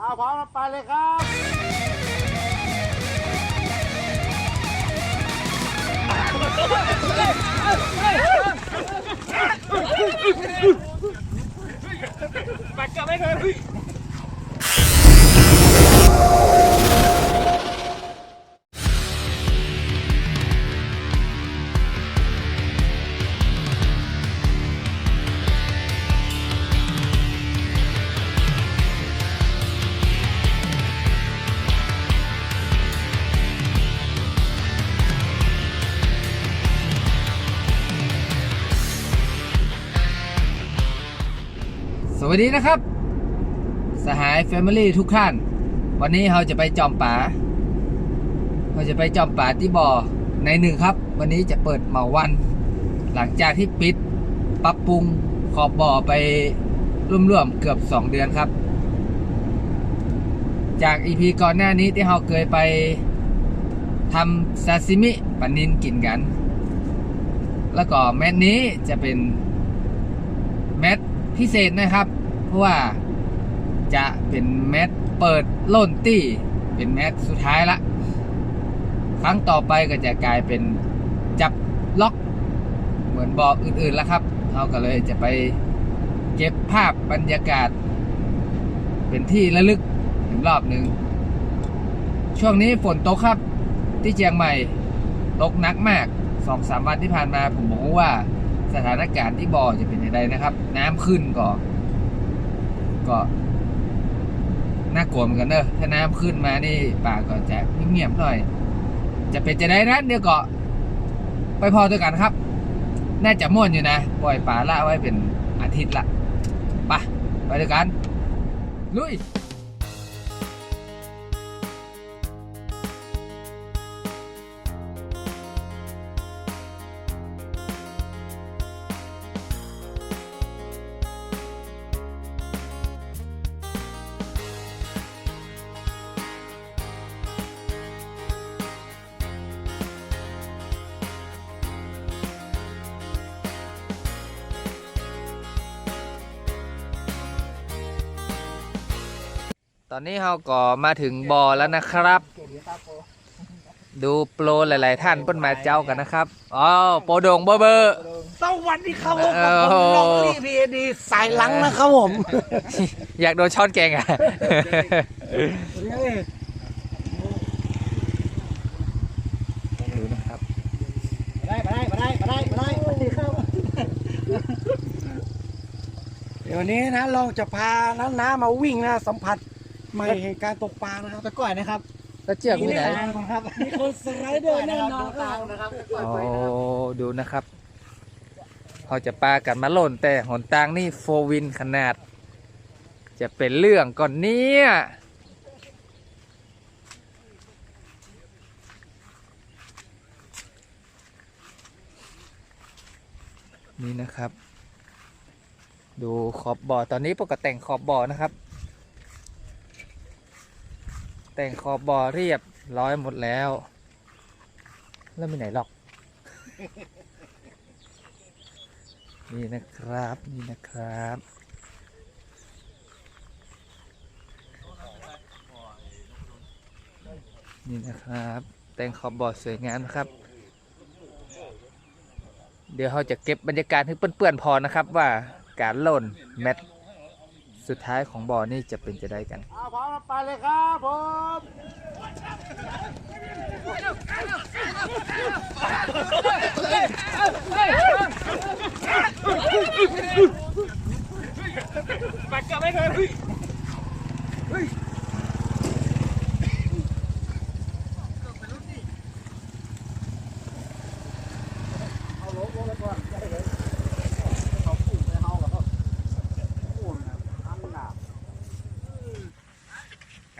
อาพร้อมไปเลยครับไปกกับไม่เคย สวัสดีนะครับ สหายแฟมิลี่ทุกท่าน วันนี้เราจะไปจอมป่าเราจะไปจอมป่าที่บ่อในหนึ่งครับ วันนี้จะเปิดเหมาวัน หลังจากที่ปิดปรับปรุงขอบบ่อไปร่วมๆเกือบ2เดือนครับ จากอีพีก่อนหน้านี้ที่เราเคยไปทำซาซิมิปลานินกินกัน แล้วก็แมตนี้จะเป็น พิเศษนะครับ เพราะว่าจะเป็นแมตเปิดโล่นตี้ เป็นแมตสุดท้ายละ ครั้งต่อไปก็จะกลายเป็นจับล็อกเหมือนบอกอื่นๆแล้วครับเราก็เลยจะไปเก็บภาพบรรยากาศ เป็นที่ระลึกอีกรอบหนึ่งช่วงนี้ฝนตกครับที่เชียงใหม่ตกหนักมากสองสามวันที่ผ่านมาผมบอกว่าสถานการณ์ที่บ่อจะเป็น ใดนะครับ น้ำขึ้นก็ ก็น่ากลัวเหมือนกันเนอะถ้าน้ำขึ้นมานี่ป่าก็จะเงียบๆหน่อย จะเป็นจะได้นั้นเดี๋ยวก็ ไปพอด้วยกันครับ น่าจะม่วนอยู่นะปล่อยป่าละไว้เป็นอาทิตย์ละไปไปด้วยกันลุย อนนี้เราก็มาถึงบ่อแล้วนะครับ ดูโปรหลาย ๆ ท่านเพิ่นมาเจ้ากันนะครับอ๋อโปรโดงเบอร์เบอร์สวัสดีครับผมเออผมน้องลี่พีเอดีสายหลังนะครับผม อยากโดนช้อนแกงอะดูนะครับมาได้มาได้มาได้มาได้มาได้สวัสดีครับเดี๋ยววันนี้นะเราจะพาน้าน้ามาวิ่งนะสัมผัส ใหม่แห่งการตกปลานะครับตะก่อยนะครับแล้วเชือกมีไหนครับมีคนสไลเดอร์แน่นอนนะครับโอ้ดูนะครับเขาจะปากันมาหล่นแต่หนตางนี่โฟวินขนาด จะเป็นเรื่องก่อนเนี้ยนี่นะครับ ดูขอบบ่อตอนนี้ปกติแต่งขอบบ่อนะครับ แต่งขอบบ่อเรียบร้อยหมดแล้ว แล้วมีไหนหรอก นี่นะครับ นี่นะครับนี่นะครับ แต่งขอบบอร์ดสวยงามนะครับ เดี๋ยวเราจะเก็บบรรยากาศให้เปื้อนๆพอนะครับว่าการหล่นแมตช์ สุดท้ายของบอร์นี่จะเป็นจะได้กันอ่าพร้อมไปเลยครับผม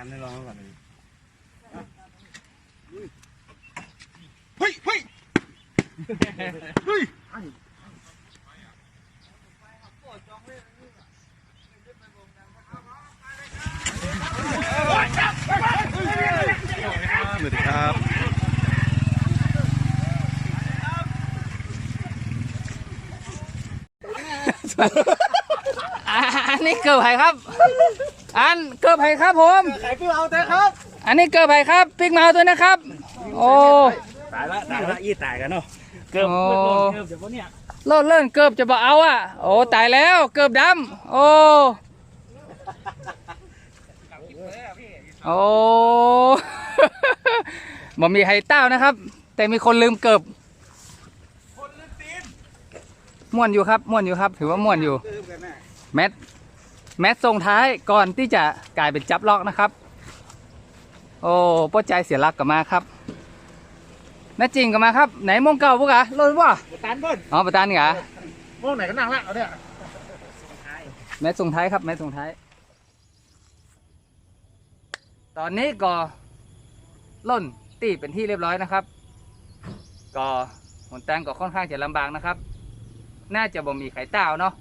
กันได้ลองก่อนเลย สวัสดีครับ อ่าอันนี้เกิดใครครับ อันเกิบไผ่ครับผมไข่ปิ้วเอาแต่ครับ อันนี้เกิบไผ่ครับพริกมาเอาด้วยนะครับ โอ้ตายละตายละยี่ตายกันเนาะเกือบเกือบเดี๋ยวพวกเนี้ยโลดเลื่อนเกิบจะบ่เอาอะ โอ้ตายแล้วเกิบดำโอ้โอ้บ่มีใครเต้านะครับ แต่มีคนลืมเกิบ ม่วนอยู่ครับม่วนอยู่ครับ ถือว่าม่วนอยู่ แมทแมทส่งท้ายก่อนที่จะกลายเป็นจับล็อกนะครับ โอ้ป้อใจเสียรักกลับมาครับน้าจริงกลับมาครับ ไหนโมงเก่าพวกอะรถว่าตานเบิ้ลอ๋อประธานเหรอโม่งไหนก็นั่งละเอาเนี่ยแมทส่งท้ายครับ แมทส่งท้าย ตอนนี้ก็ล่นตีเป็นที่เรียบร้อยนะครับ ก็หนแตงก็ค่อนข้างจะลำบากนะครับ น่าจะบ่มีไข่เต้าเนาะ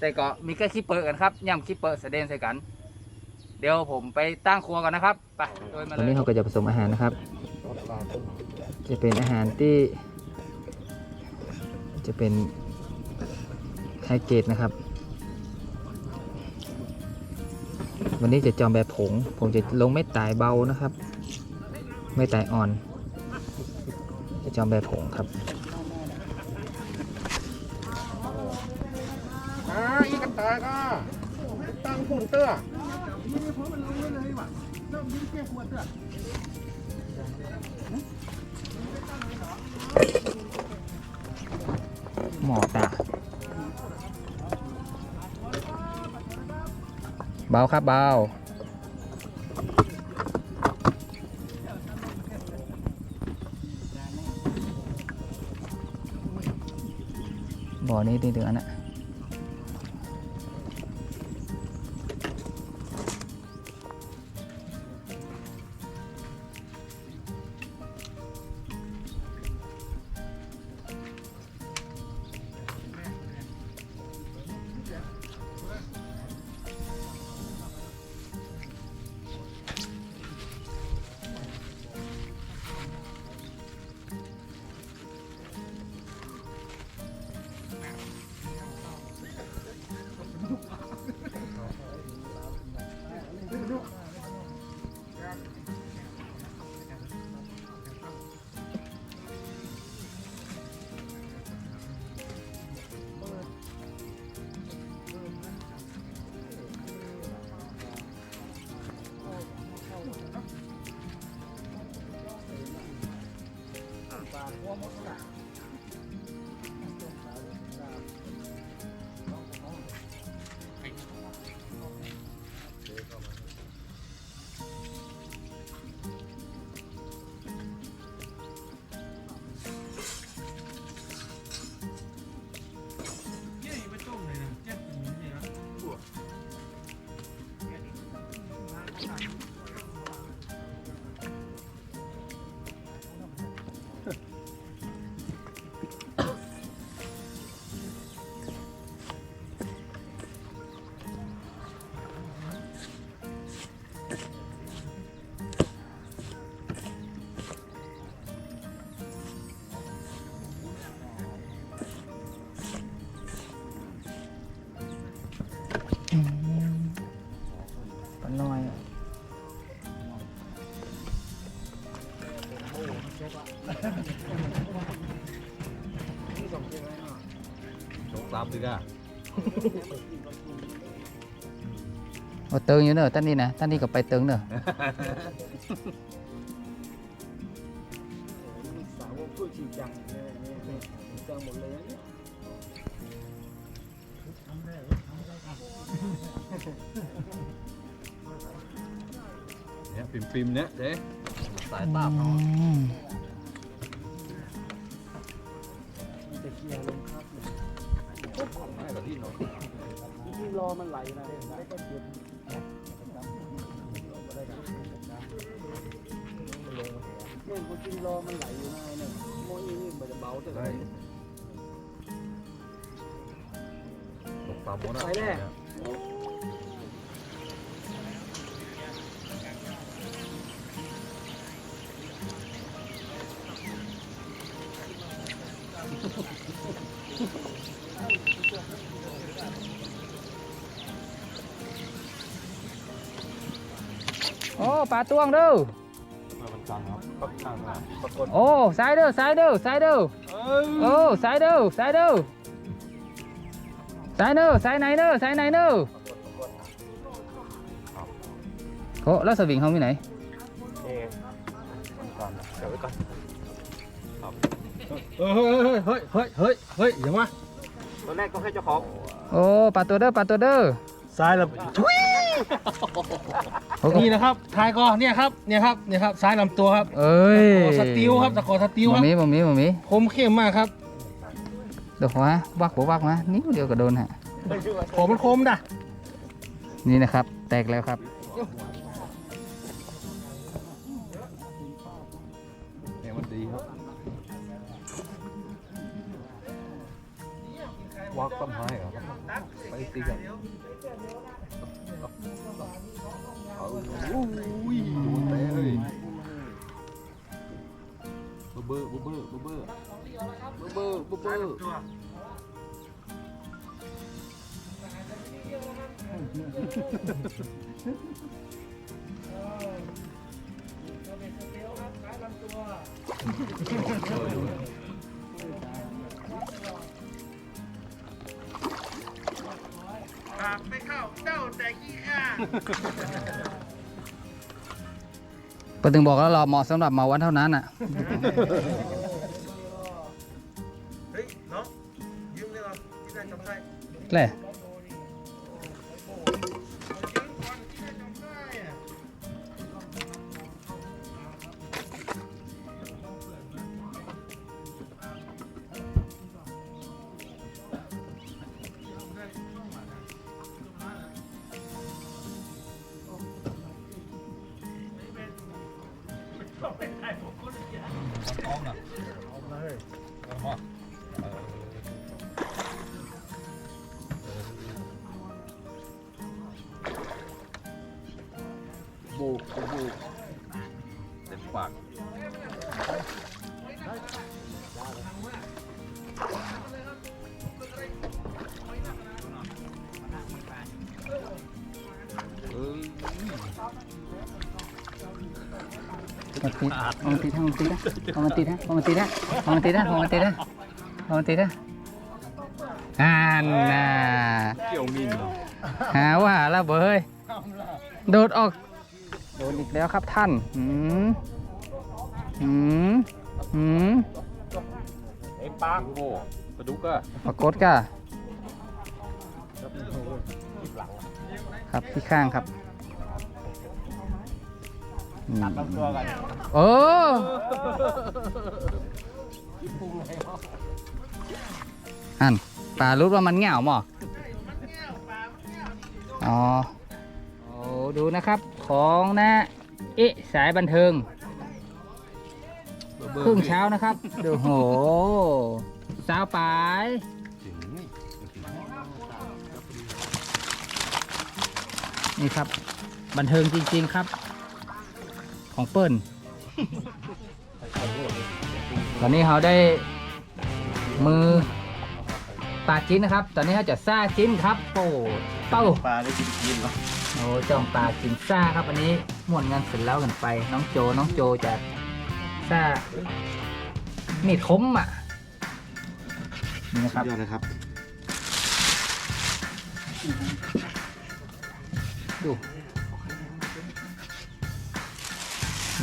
แต่ก็มีแค่ขี้เปิดกันครับย่ำขี้เปิดเสด็นใส่กัน เดี๋ยวผมไปตั้งครัวก่อนนะครับไปโดยมาตอนนี้เขาก็จะผสมอาหารนะครับ จะเป็นอาหารที่ จะเป็นไฮเกรดนะครับ วันนี้จะจอมแบบผง ผมจะลงไม่ตายเบานะครับ ไม่ตายอ่อน จะจอมแบบผงครับ ตั้งผงเตื้อหมอตาเบาครับเบาบ่อนี้ตีเดือนอะ สงสามดีก้าโอ้เติงอยู่เนอะท่านนี้นะท่านนี้ก็ไปเติงเนอะสาวกพูดจริงจังเนี่ยเนี่ยจริงจังหมดเลยนะเนี่ยเนี่ยปิมปิมๆเนี่ยเจ๊สายตาอืมจะ ที่เนาะที่รอมันไหลนะไม่ก็เก็บเนี่ยคนจริงรอมันไหลอยู่นะเนี่ยโมยนี่มันจะเบาแต่ไหนตกตามหมดอะไปแน่ ปลาตวงเด้อมันจังครับปักข้างนะปรากฏโอ้สายเด้อสายเด้อสายเด้อเอ้ยโอ้สายเด้อสายเด้อสายเด้อสายไหนเด้อสายไหนเด้อโอ้แล้วสวิงเขามีไหนเอ๊ะมันก่อนนะเดี๋ยวไว้ก่อนครับเฮ้ยเฮ้ยเฮ้ยเฮ้ยเฮ้ยอย่างวะตอนแรกก็ให้เจ้าของโอ้ปลาตัวเด้อปลาตัวเด้อซ้ายแล้วทุยโอ้ก็ นี่นะครับทายก็เนี่ยครับเนี่ยครับเนี่ยครับซ้ายลำตัวครับเอ้ยตะขอสติลครับตะขอสติลบ่ครับมีบ่มีบ่มีคมเข้มมากครับเดี๋ยวขวาวักบ่วักมานิ้วเดียวก็โดนฮะ ขอมันคมด่ะนี่นะครับ แตกแล้วครับ เนี่ยมันดีครับวักต้นไม้เหรอครับไปตีกัน เบอร์เบอร์เบอร์เบอร์เบอร์เบอร์เบอร์เบ อร์ปถึงบอกแล้วเราเหมาะสำหรับเมาวันเท่านั้นอะ เฮ้ยน้องยืมเลยเหรอที่ได้จำได้แหละ มาติดเอามาติดเอามาติดนะเอามาติดนะเอามาติดนะเอามาติดนะเอามาติดนะเอามาติดนะอ่านน่ะเกี่ยวมินเหรอหาว่าแล้วเบยโดดออก โดนอีกแล้วครับท่านหืมหืมหืมไอ้ปากโบกระดุกอะปรากฏกะครับที่ข้างครับ ตัดลำตัวกันโอ้อันป่ารู้ว่ามันเหงาหมออ๋อโอ้ดูนะครับของนะเอ๊ะสายบันเทิงครึ่งเช้านะครับดูโหสาวปลายนี่ครับ บันเทิงจริง ๆ ครับ ของเปิ้ลตอนนี้เราได้มือปลาชิ้นนะครับ ตอนนี้เราจะซ่าชิ้นครับโอ้เต้าปลาได้กินกินเหรอโอ้จอมปลากินซ่าครับอันนี้ม่วนงานเสร็จแล้วกันไป น้องโจน้องโจจะซ่ามีดคมอะนี่นะครับยอดเลยครับดู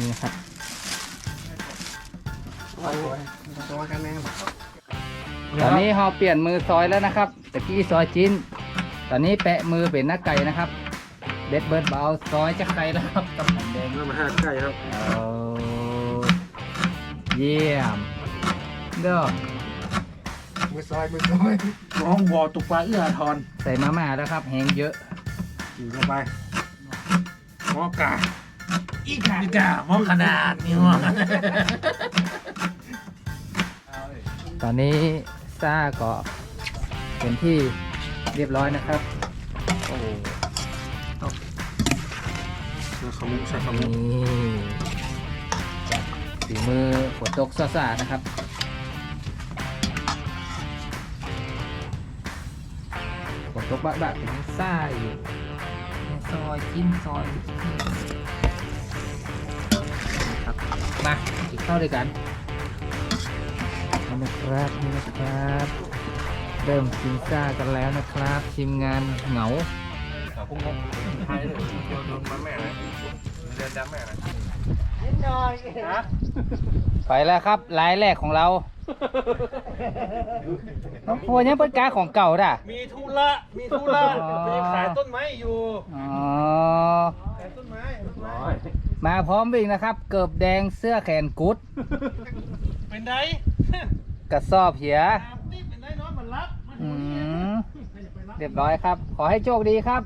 นี่ครับตอนนี้เราเปลี่ยนมือซอยแล้วนะครับตะกี้ซอยชิ้น ตอนนี้แปะมือเป็นหน้าไก่นะครับเด็ดเบิร์ดเบาซอยจะไก่แล้วครับกับหอมแดงมาห้าใกล้ครับเอาเยี่ยมเด้อมือซอยมือซอยน้องวอตุกปลาเอื้อทอน ใส่มาม่าแล้วครับแหงเยอะกินเข้าไปหมอกา อีกาอีกาหมอขนาดนี่หมอตอนนี้ซ่าก็เป็นที่เรียบร้อยนะครับ โอ้โหขมุกใส่ขมุกนี่จากฝีมือฝนตกซ่าๆนะครับ ฝนตกบะๆเป็นซ่าอยู่ซอยจิ้มซอย มากินข้าวด้วยกันนี่นะครับนี่นะครับ เริ่มกินซ่ากันแล้วนะครับ ทีมงานเหงาไทยเลยโดนโดนมาแม่นะเดือนดำแม่นะนิดหน่อยไปแล้วครับรายแรกของเรา น้องพัวยังเป็นการของเก่าด่ะ มีธุระ มีธุระอ๋อไปขายต้นไม้อยู่ อ๋อ ขายต้นไม้ต้นไม้ มาพร้อมวิ่งนะครับ เกิบแดงเสื้อแขนกุด เป็นไดกระสอบเหียนี่เป็นไดนอนมันรับ มันอืมเรียบร้อยครับ ขอให้โชคดีครับ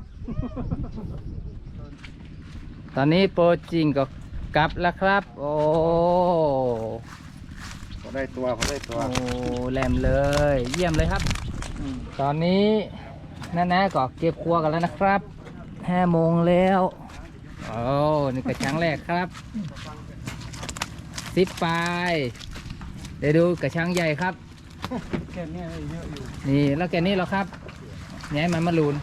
ตอนนี้โปรจริงก็กลับแล้วครับ โอ้พอได้ตัวพอได้ตัว โอ้แหลมเลย เยี่ยมเลยครับ ตอนนี้น้านะก็เก็บครัวกันแล้วนะครับห้าโมงแล้ว โอ้นี่กระชังแรกครับสิบปลายเดี๋ยวดูกระชังใหญ่ครับแค่เนี้ยเยอะอยู่นี่แล้วแกนี่เหราครับนี่ให้มันมาลูน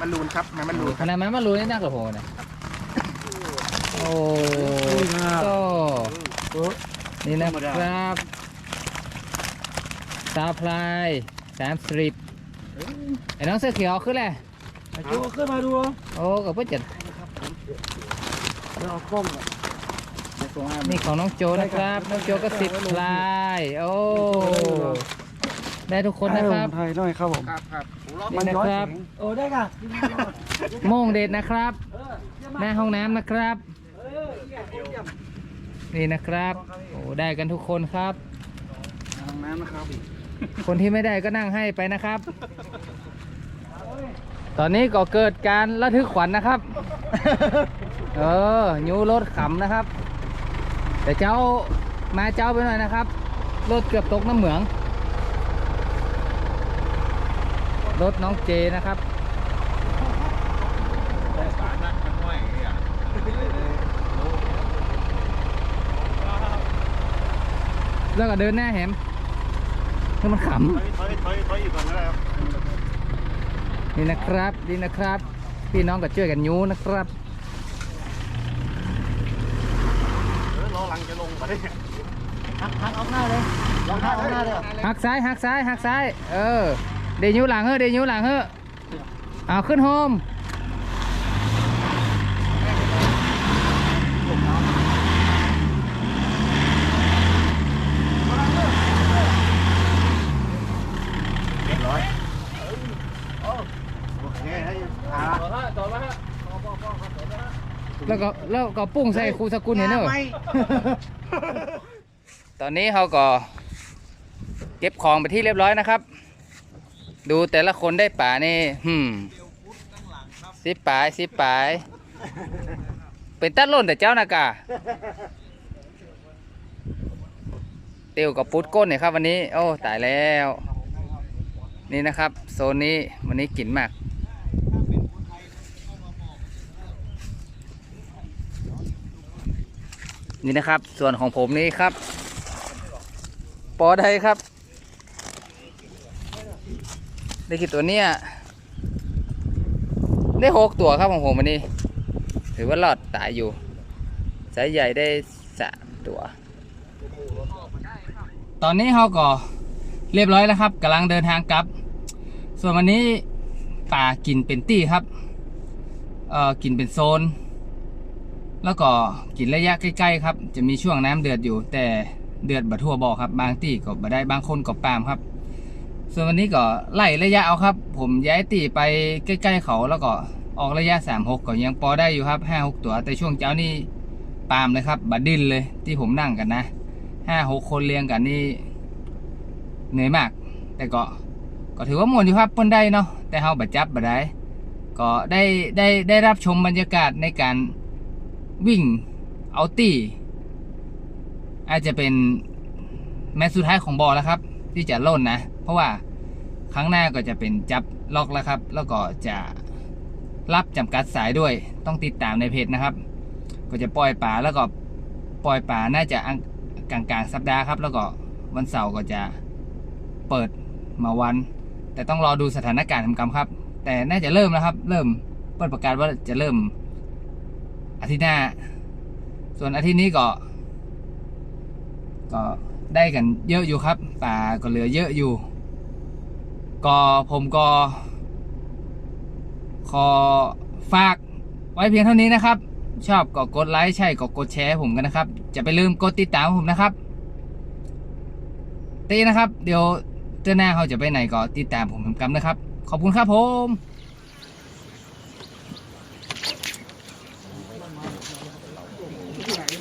มันรูนครับมันมันรูนขนาดมันมาลูนนี่นักเหรอโหนะโอ้โตนี่นะครับซาวพลายสามสริปไอ้น้องเสื้อเขียวขึ้นแหละไอ้โจขึ้นมาดูโอ้กับเพื่อนจัด เดี๋ยวเอากล้องอะนี่ของน้องโจนะครับ น้องโจก็สิบพลาย โอ้ ได้ทุกคนนะครับไทยหน่อยครับผม ครับครับนี่นะครับ โอ้ได้ค่ะโม่งเด็ดนะครับ หน้าห้องน้ำนะครับ นี่นะครับ โอ้ได้กันทุกคนครับ ห้องน้ำนะครับ คนที่ไม่ได้ก็นั่งให้ไปนะครับ ตอนนี้ก็เกิดการระทึกขวัญนะครับ เออยูรถขำนะครับ แต่เจ้ามาเจ้าไปหน่อยนะครับ รถเกือบตกน้ำเหมือง รถน้องเจนะครับแต่สารนักมันห้อยเนี่ยแล้วก็เดินหน้าแหมให้มันขถอยถอยถอยถอยอีกก่อนก็ได้ครับำ นี่นะครับนี่นะครับ พี่น้องก็ช่วยกันยูนะครับเออรอหลังจะลงมาได้หักหักออกหน้าเลยลองหักออกหน้าเลยหักซ้ายหักซ้ายหักซ้าย เออเดี๋ยวนิ้วหลังเฮ้อเดี๋ยวนิ้วหลังเฮ้อเอาขึ้นโฮม แล้วก็แล้วก็ปุ้งใส่ครูสกุลเห็นเนอะตอนนี้เขาก็เก็บของไปที่เรียบร้อยนะครับ ดูแต่ละคนได้ป่านี่หืมสิบปลายสิบปลาย เป็นตัดล่นแต่เจ้านากาเตียวกับปุ๊ดก้นเนี่ยครับวันนี้ โอ้ตายแล้ว นี่นะครับ โซนนี้วันนี้กลิ่นมาก นี่นะครับ ส่วนของผมนี่ครับ ปอไดครับ ได้กี่ตัวเนี้ยได้หกตัวครับของผมวันนี้ ถือว่ารอดตายอยู่สายใหญ่ได้สามตัว ตอนนี้เขาก็เรียบร้อยแล้วครับกำลังเดินทางกลับ ส่วนวันนี้ป่ากินเป็นตี้ครับเอ่อกินเป็นโซน แล้วก็กินระยะใกล้ๆครับ จะมีช่วงน้ำเดือดอยู่ แต่เดือดบัทั่วบ่อครับ บางตีก็บ่ได้บางคนก็ปามครับ ส่วนวันนี้ก็ไล่ระยะเอาครับ ผมย้ายตีไปใกล้ ๆ เขาแล้วก็ออกระยะ 3 6 ก็ยังพอได้อยู่ครับ 5 6 ตัว แต่ช่วงเช้านี่ปามเลยครับบัดดินเลยที่ผมนั่งกันนะ 5 6 คนเรียงกันนี่เหนื่อยมาก แต่ก็ก็ถือว่าม่วนอยู่ครับเพิ่นได้เนาะแต่เฮาบัดจับบัดได้ก็ได้ได้ได้รับชมบรรยากาศในการ วิ่งเอาตี้อาจจะเป็นแมตช์สุดท้ายของบอลแล้วครับ ที่จะล่นนะ เพราะว่าครั้งหน้าก็จะเป็นจับล็อกแล้วครับ แล้วก็จะรับจำกัดสายด้วยต้องติดตามในเพจนะครับ ก็จะปล่อยป่าแล้วก็ปล่อยป่าน่าจะกลางกลางสัปดาห์ครับ แล้วก็วันเสาร์ก็จะเปิดมาวัน แต่ต้องรอดูสถานการณ์ทำกรรมครับ แต่น่าจะเริ่มแล้วครับ เริ่มเปิดประกาศว่าจะเริ่ม อาทิตย์หน้า ส่วนอาทิตย์นี้ก็ ก็ได้กันเยอะอยู่ครับ ป่าก็เหลือเยอะอยู่ ก็ผมก็ขอฝากไว้เพียงเท่านี้นะครับ ชอบก็กดไลค์ใช่ก็กดแชร์ผมกันนะครับ จะไปลืมกดติดตามผมนะครับตีนะครับ เดี๋ยวเจ้าหน้าเขาจะไปไหนก็ติดตามผมกำนะครับ ขอบคุณครับผม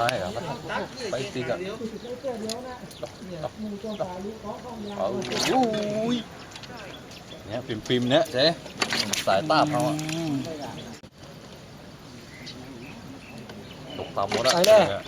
มันทำให้เหรอมันไปตีกันเอาอุ้ยเนี่ยปิมปิมๆเนี่ยเจ๊สายตาเขาอะตกต่ำหมดอะไปเลยเนี่ย